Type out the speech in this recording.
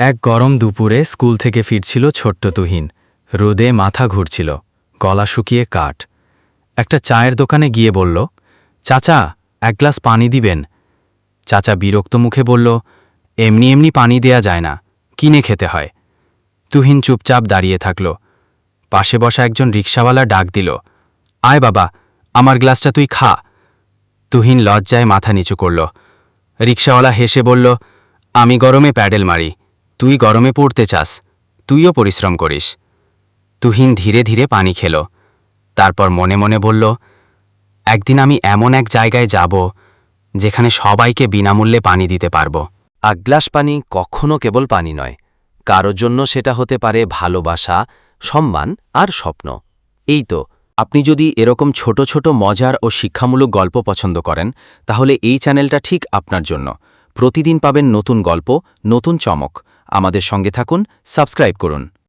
এক গরম দুপুরে স্কুল থেকে ফিরছিল ছোট্ট তুহিন। রোদে মাথা ঘুরছিল, গলা শুকিয়ে কাঠ। একটা চায়ের দোকানে গিয়ে বলল, চাচা, এক গ্লাস পানি দিবেন? চাচা বিরক্ত মুখে বলল, এমনি এমনি পানি দেয়া যায় না, কিনে খেতে হয়। তুহিন চুপচাপ দাঁড়িয়ে থাকল। পাশে বসা একজন রিক্সাওয়ালা ডাক দিল, আয় বাবা, আমার গ্লাসটা তুই খা। তুহিন লজ্জায় মাথা নিচু করল। রিক্সাওয়ালা হেসে বলল, আমি গরমে প্যাডেল মারি তুই গরমে পড়তে চাস, তুইও পরিশ্রম করিস। তুহিন ধীরে ধীরে পানি খেল। তারপর মনে মনে বলল, একদিন আমি এমন এক জায়গায় যাব, যেখানে সবাইকে বিনামূল্যে পানি দিতে পারব। এক গ্লাস পানি কখনো কেবল পানি নয় কারোর জন্য সেটা হতে পারে ভালোবাসা, সম্মান আর স্বপ্ন। এই তো, আপনি যদি এরকম ছোট ছোট মজার ও শিক্ষামূলক গল্প পছন্দ করেন, তাহলে এই চ্যানেলটা ঠিক আপনার জন্য। প্রতিদিন পাবেন নতুন গল্প, নতুন চমক। আমাদের সঙ্গে থাকুন সাবস্ক্রাইব করুন।